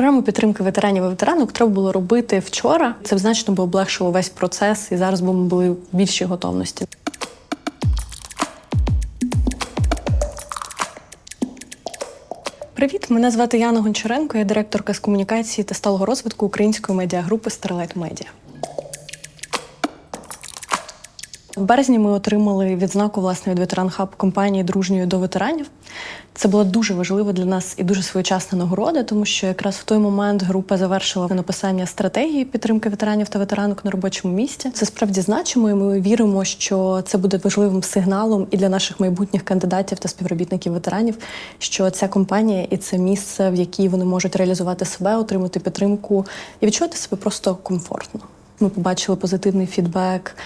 Програму підтримки ветеранів і ветеранок треба було робити вчора. Це значно би облегшило весь процес, і зараз би ми були в більшій готовності. Привіт, мене звати Яна Гончаренко, я директорка з комунікації та сталого розвитку української медіагрупи Starlight Media. В березні ми отримали відзнаку власне від ветеран хаб компанії дружньою до ветеранів. Це була дуже важлива для нас і дуже своєчасна нагорода, тому що якраз в той момент група завершила написання стратегії підтримки ветеранів та ветеранок на робочому місці. Це справді значимо, і ми віримо, що це буде важливим сигналом і для наших майбутніх кандидатів та співробітників ветеранів, що ця компанія і це місце, в якій вони можуть реалізувати себе, отримати підтримку і відчувати себе просто комфортно. Ми побачили позитивний фідбек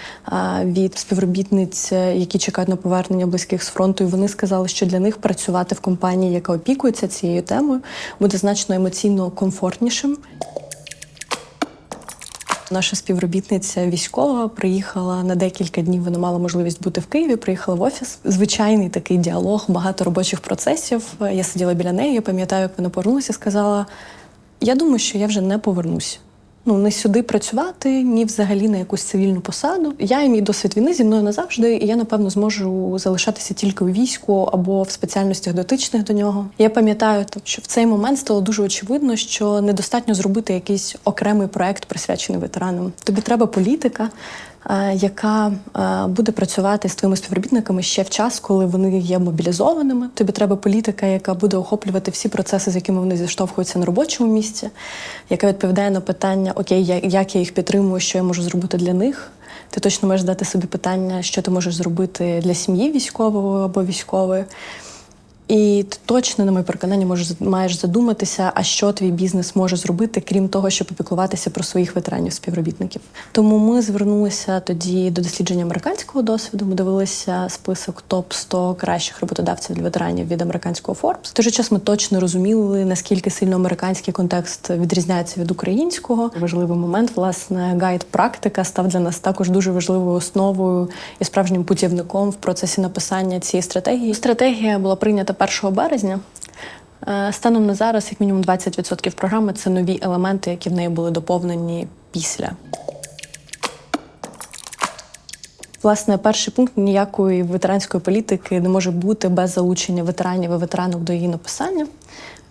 від співробітниць, які чекають на повернення близьких з фронту. І вони сказали, що для них працювати в компанії, яка опікується цією темою, буде значно емоційно комфортнішим. Наша співробітниця військова приїхала на декілька днів. Вона мала можливість бути в Києві. Приїхала в офіс. Звичайний такий діалог, багато робочих процесів. Я сиділа біля неї. Я пам'ятаю, як вона повернулася. Сказала: Я думаю, що я вже не повернусь. Ну, не сюди працювати, ні взагалі на якусь цивільну посаду. Я і мій досвід війни зі мною назавжди, і я напевно зможу залишатися тільки у війську або в спеціальностях дотичних до нього. Я пам'ятаю, що в цей момент стало дуже очевидно, що недостатньо зробити якийсь окремий проект присвячений ветеранам. Тобі треба політика. Яка буде працювати з твоїми співробітниками ще в час, коли вони є мобілізованими? Тобі треба політика, яка буде охоплювати всі процеси, з якими вони зіштовхуються на робочому місці, яка відповідає на питання: Окей, як я їх підтримую, що я можу зробити для них? Ти точно можеш дати собі питання, що ти можеш зробити для сім'ї військового або військової. І ти точно, на моє переконання, можеш маєш задуматися, а що твій бізнес може зробити, крім того, щоб опікуватися про своїх ветеранів співробітників. Тому ми звернулися тоді до дослідження американського досвіду. Ми дивилися список топ 100 кращих роботодавців для ветеранів від американського Forbes. В той же час ми точно розуміли, наскільки сильно американський контекст відрізняється від українського. Важливий момент, власне, гайд практика став для нас також дуже важливою основою і справжнім путівником в процесі написання цієї стратегії. Стратегія була прийнята 1 березня. Станом на зараз, як мінімум, 20% програми це нові елементи, які в неї були доповнені після. Власне, перший пункт ніякої ветеранської політики не може бути без залучення ветеранів і ветеранок до її написання.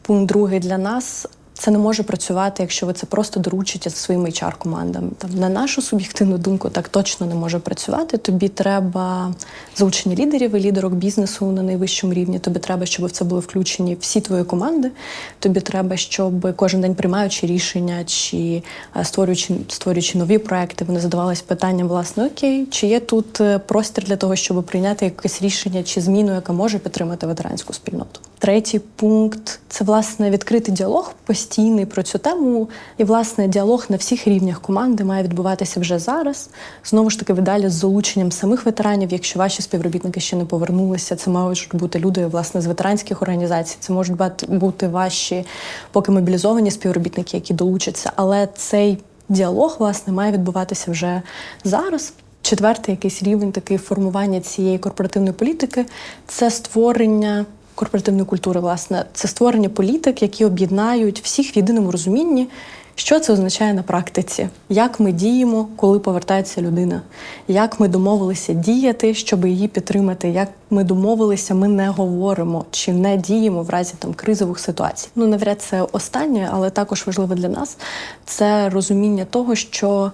Пункт другий для нас це не може працювати, якщо ви це просто доручите своїм hr командам Там на нашу суб'єктивну думку, так точно не може працювати. Тобі треба залучення лідерів і лідерок бізнесу на найвищому рівні. Тобі треба, щоб в це були включені всі твої команди. Тобі треба, щоб кожен день приймаючи рішення чи створюючи створюючи нові проекти, вони задавались питанням, власне, окей, чи є тут е, простір для того, щоб прийняти якесь рішення чи зміну, яка може підтримати ветеранську спільноту. Третій пункт це власне відкритий діалог постійний про цю тему. І власне діалог на всіх рівнях команди має відбуватися вже зараз. Знову ж таки, видалі з залученням самих ветеранів. Якщо ваші співробітники ще не повернулися, це можуть бути люди власне з ветеранських організацій. Це можуть бути ваші поки мобілізовані співробітники, які долучаться. Але цей діалог власне має відбуватися вже зараз. Четвертий якийсь рівень такий формування цієї корпоративної політики це створення корпоративної культури, власне, це створення політик, які об'єднають всіх в єдиному розумінні, що це означає на практиці, як ми діємо, коли повертається людина, як ми домовилися діяти, щоб її підтримати, як ми домовилися, ми не говоримо чи не діємо в разі там кризових ситуацій. Ну навряд це останнє, але також важливо для нас це розуміння того, що.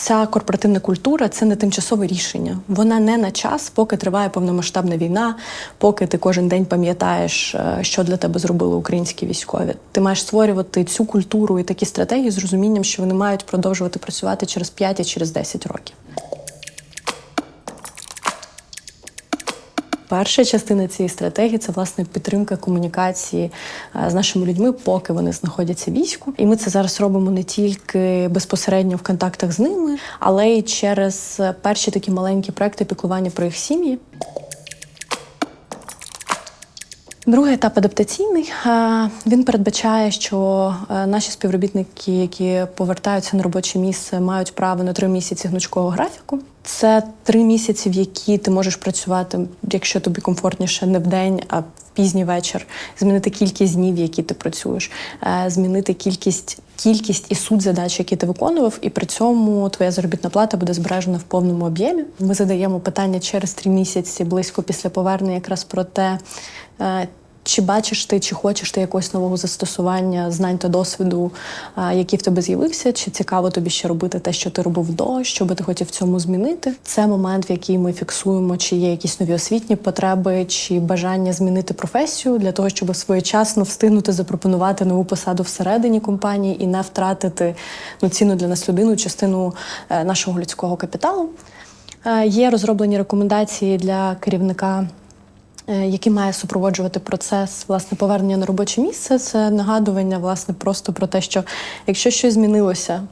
Ця корпоративна культура це не тимчасове рішення. Вона не на час, поки триває повномасштабна війна, поки ти кожен день пам'ятаєш, е, що для тебе зробили українські військові. Ти маєш створювати цю культуру і такі стратегії з розумінням, що вони мають продовжувати працювати через 5 і через 10 років. Перша частина цієї стратегії це власне підтримка комунікації е, з нашими людьми, поки вони знаходяться в війську. І ми це зараз робимо не тільки безпосередньо в контактах з ними, але й через перші такі маленькі проекти піклування про їх сім'ї. Другий етап адаптаційний. Він передбачає, що е, наші співробітники, які повертаються на робоче місце, мають право на три місяці гнучкого графіку. Це три місяці, в які ти можеш працювати, якщо тобі комфортніше, не в день, а пізній вечір, змінити кількість днів, які ти працюєш, е, змінити кількість. Кількість і суть задач, які ти виконував, і при цьому твоя заробітна плата буде збережена в повному об'ємі. Ми задаємо питання через три місяці, близько після повернення, якраз про те, е, чи бачиш ти, чи хочеш ти якогось нового застосування знань та досвіду, який в тебе з'явився, чи цікаво тобі ще робити те, що ти робив до, що би ти хотів в цьому змінити? Це момент, в який ми фіксуємо, чи є якісь нові освітні потреби, чи бажання змінити професію для того, щоб своєчасно встигнути запропонувати нову посаду всередині компанії і не втратити ну, цінну для нас людину, частину е, нашого людського капіталу. Е, Є розроблені рекомендації для керівника е, який має супроводжувати процес власне повернення на робоче місце. Це нагадування, власне, просто про те, що якщо щось змінилося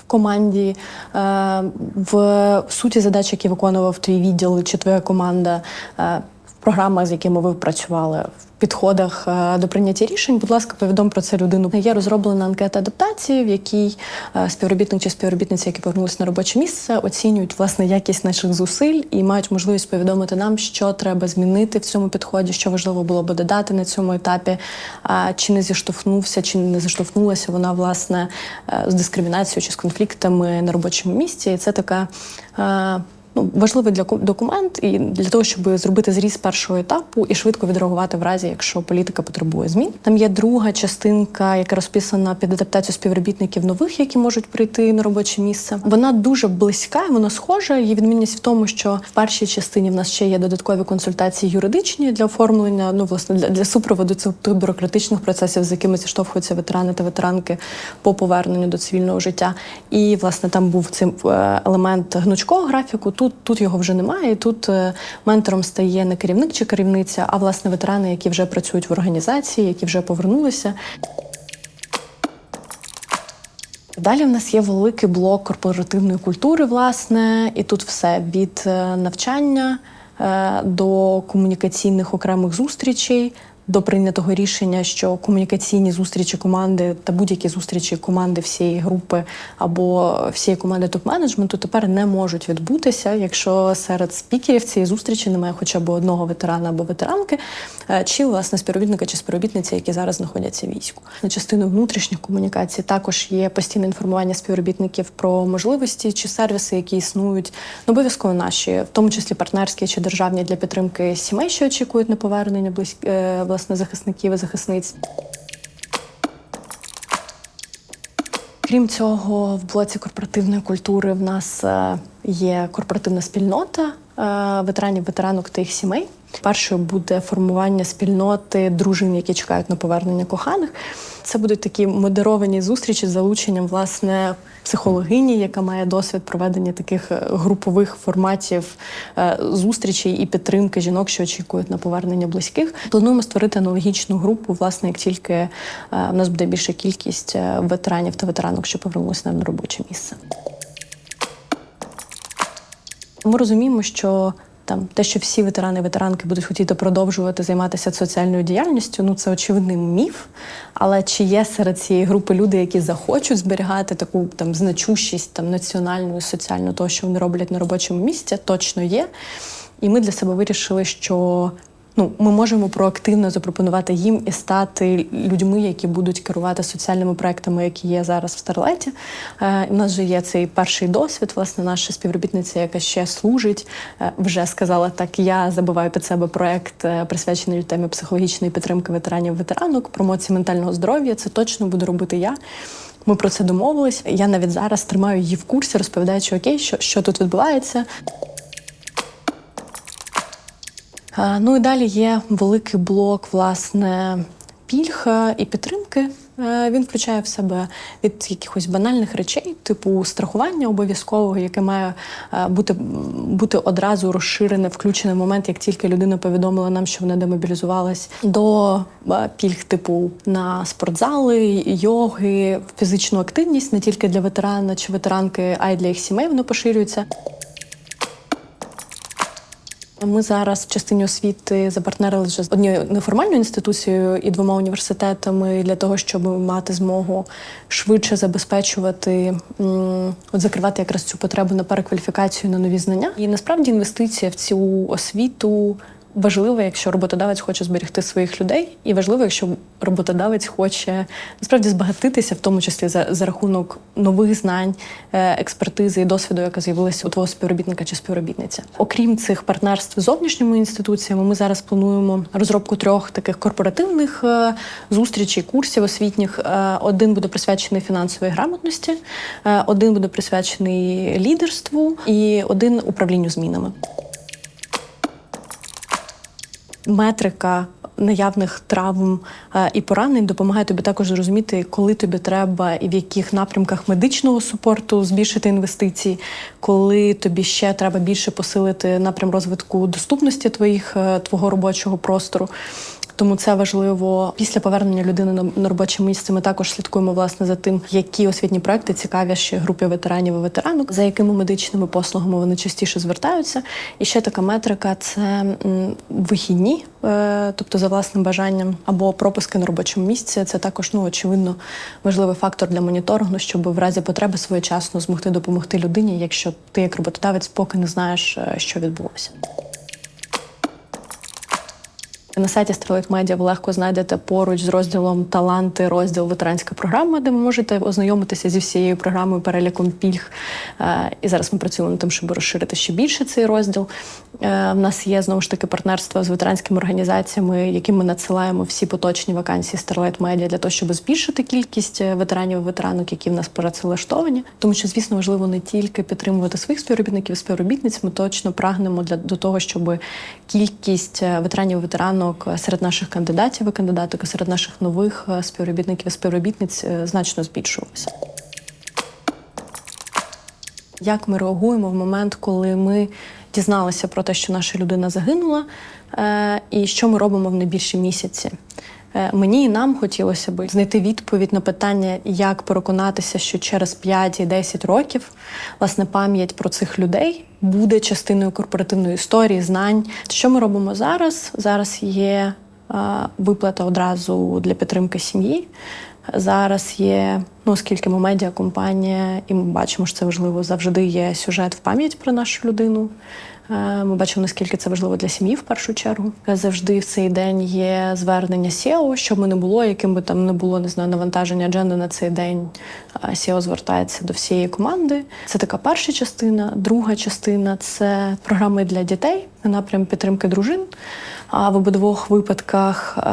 в команді, е, в суті задач, які виконував твій відділ чи твоя команда, е, програмах, з якими ви працювали, в підходах е, до прийняття рішень, будь ласка, повідом про це людину. Є розроблена анкета адаптації, в якій е, співробітник чи співробітниця, які повернулися на робоче місце, оцінюють власне якість наших зусиль і мають можливість повідомити нам, що треба змінити в цьому підході, що важливо було би додати на цьому етапі, а чи не зіштовхнувся, чи не зіштовхнулася вона власне е, з дискримінацією чи з конфліктами на робочому місці. І це така. Ну, важливий для документ і для того, щоб зробити зріз першого етапу і швидко відреагувати в разі, якщо політика потребує змін. Там є друга частинка, яка розписана під адаптацію співробітників нових, які можуть прийти на робоче місце. Вона дуже близька, вона схожа. Її відмінність в тому, що в першій частині в нас ще є додаткові консультації юридичні для оформлення, ну власне для, для супроводу цих бюрократичних процесів, з якими зіштовхуються ветерани та ветеранки по поверненню до цивільного життя. І власне там був цей е, елемент гнучкого графіку. Тут тут його вже немає. І тут е, ментором стає не керівник чи керівниця, а власне ветерани, які вже працюють в організації, які вже повернулися. Далі в нас є великий блок корпоративної культури, власне, і тут все від е, навчання е, до комунікаційних окремих зустрічей. До прийнятого рішення, що комунікаційні зустрічі команди та будь-які зустрічі команди всієї групи або всієї команди топ-менеджменту тепер не можуть відбутися, якщо серед спікерів цієї зустрічі немає хоча б одного ветерана або ветеранки, е, чи власне співробітника чи співробітниці, які зараз знаходяться в війську. На частину внутрішніх комунікацій також є постійне інформування співробітників про можливості чи сервіси, які існують, ну, обов'язково наші, в тому числі партнерські чи державні для підтримки сімей, що очікують на повернення близь... власне захисників і захисниць. Крім цього, в блоці корпоративної культури в нас е, є корпоративна спільнота е, ветеранів, ветеранок та їх сімей. Першою буде формування спільноти дружин, які чекають на повернення коханих. Це будуть такі модеровані зустрічі з залученням власне психологині, яка має досвід проведення таких е, групових форматів е, зустрічей і підтримки жінок, що очікують на повернення близьких. Плануємо створити аналогічну групу, власне, як тільки е, в нас буде більша кількість ветеранів та ветеранок, що повернулися на робоче місце. Ми розуміємо, що там те, що всі ветерани і ветеранки будуть хотіти продовжувати займатися соціальною діяльністю, ну це очевидний міф. Але чи є серед цієї групи люди, які захочуть зберігати таку там значущість там національну соціальну того, що вони роблять на робочому місці, точно є. І ми для себе вирішили, що ну, ми можемо проактивно запропонувати їм і стати людьми, які будуть керувати соціальними проектами, які є зараз в Старлеті. У нас вже є цей перший досвід. Власне, наша співробітниця, яка ще служить, е, вже сказала так: я забиваю під себе проект, е, присвячений темі психологічної підтримки ветеранів ветеранок, промоції ментального здоров'я. Це точно буду робити я. Ми про це домовились. Я навіть зараз тримаю її в курсі, розповідаючи окей, що, що тут відбувається. Ну і далі є великий блок власне пільг і підтримки. Е, Він включає в себе від якихось банальних речей, типу страхування обов'язкового, яке має е, бути, бути одразу розширене, включене в момент, як тільки людина повідомила нам, що вона демобілізувалась, до е, пільг типу на спортзали, йоги, фізичну активність не тільки для ветерана чи ветеранки, а й для їх сімей воно поширюється. Ми зараз в частині освіти запартнерили вже з однією неформальною інституцією і двома університетами для того, щоб мати змогу швидше забезпечувати, от закривати якраз цю потребу на перекваліфікацію на нові знання. І насправді інвестиція в цю освіту важливо, якщо роботодавець хоче зберегти своїх людей, і важливо, якщо роботодавець хоче насправді збагатитися, в тому числі за, за рахунок нових знань, е, експертизи і досвіду, яка з'явилася у твого співробітника чи співробітниця. Окрім цих партнерств з зовнішніми інституціями, ми зараз плануємо розробку трьох таких корпоративних е, зустрічей, курсів освітніх. Е, Один буде присвячений фінансовій грамотності, один буде присвячений лідерству, і один управлінню змінами. Метрика наявних травм е, і поранень допомагає тобі також зрозуміти, коли тобі треба і в яких напрямках медичного супорту збільшити інвестиції, коли тобі ще треба більше посилити напрям розвитку доступності твоїх е, твого робочого простору. Тому це важливо після повернення людини на- робоче місце. Ми також слідкуємо власне за тим, які освітні проекти цікавіші групі ветеранів і ветеранок, за якими медичними послугами вони частіше звертаються. І ще така метрика це вихідні, е, тобто за власним бажанням, або пропуски на робочому місці. Це також ну очевидно важливий фактор для моніторингу, щоб в разі потреби своєчасно змогти допомогти людині, якщо ти як роботодавець поки не знаєш, е, що відбулося. На сайті Starlight Media ви легко знайдете поруч з розділом Таланти розділ ветеранська програма, де ви можете ознайомитися зі всією програмою переліком пільг. Е, І зараз ми працюємо над тим, щоб розширити ще більше цей розділ. Е, В нас є знову ж таки партнерство з ветеранськими організаціями, яким ми надсилаємо всі поточні вакансії Starlight Media для того, щоб збільшити кількість е, ветеранів і ветеранок, які в нас працевлаштовані. Тому що, звісно, важливо не тільки підтримувати своїх співробітників співробітниць. Ми точно прагнемо для до того, щоб кількість ветеранів і ветеранок серед наших кандидатів і кандидаток, і серед наших нових е, співробітників і співробітниць е, значно збільшувалася. Як ми реагуємо в момент, коли ми дізналися про те, що наша людина загинула, е, і що ми робимо в найбільші місяці? Е, Мені і нам хотілося б знайти відповідь на питання, як переконатися, що через 5 і 10 років власне пам'ять про цих людей буде частиною корпоративної історії, знань. Що ми робимо зараз? Зараз є виплата одразу для підтримки сім'ї. Зараз є, ну оскільки ми медіакомпанія, і ми бачимо, що це важливо, завжди є сюжет в пам'ять про нашу людину. Е, Ми бачимо, наскільки це важливо для сім'ї в першу чергу. Е, Завжди в цей день є звернення SEO, що б не було, яким би там не було не знаю, навантаження адженди на цей день. е, SEO звертається до всієї команди. Це така перша частина. Друга частина це програми для дітей на напрям підтримки дружин. А в обидвох випадках е,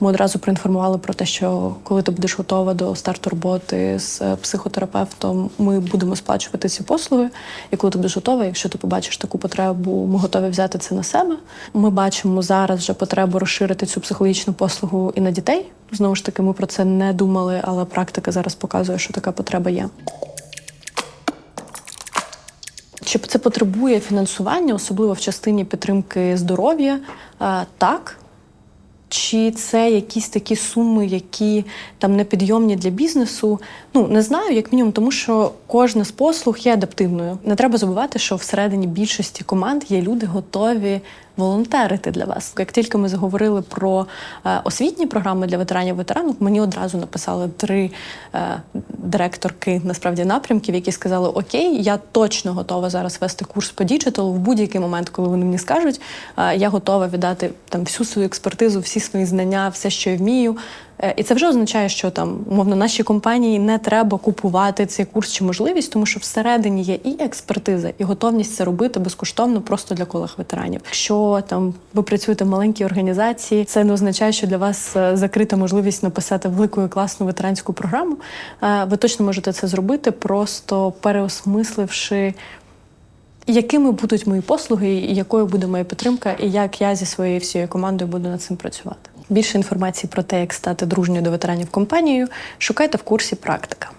ми одразу проінформували про те, що коли ти будеш готова до старту роботи з е, психотерапевтом, ми будемо сплачувати ці послуги. І коли ти будеш готова, якщо ти побачиш таку потребу, ми готові взяти це на себе. Ми бачимо зараз вже потребу розширити цю психологічну послугу і на дітей. Знову ж таки, ми про це не думали, але практика зараз показує, що така потреба є. Чи це потребує фінансування, особливо в частині підтримки здоров'я? Е, Так. Чи це якісь такі суми, які там непідйомні для бізнесу? Ну не знаю, як мінімум, тому що кожна з послуг є адаптивною. Не треба забувати, що всередині більшості команд є люди готові волонтерити для вас. Як тільки ми заговорили про е, освітні програми для ветеранів ветеранок, мені одразу написали три е, директорки насправді напрямків, які сказали: Окей, я точно готова зараз вести курс по діджиталу в будь-який момент, коли вони мені скажуть, е, я готова віддати там всю свою експертизу, всі свої знання, все, що я вмію. Е, І це вже означає, що там умовно нашій компанії не треба купувати цей курс чи можливість, тому що всередині є і експертиза, і готовність це робити безкоштовно просто для колег ветеранів. Якщо там ви працюєте в маленькій організації, це не означає, що для вас е, закрита можливість написати велику і класну ветеранську програму. Е, Ви точно можете це зробити, просто переосмисливши. Якими будуть мої послуги, і якою буде моя підтримка, і як я зі своєю всією командою буду над цим працювати? Більше інформації про те, як стати дружньою до ветеранів компанією, шукайте в курсі практика.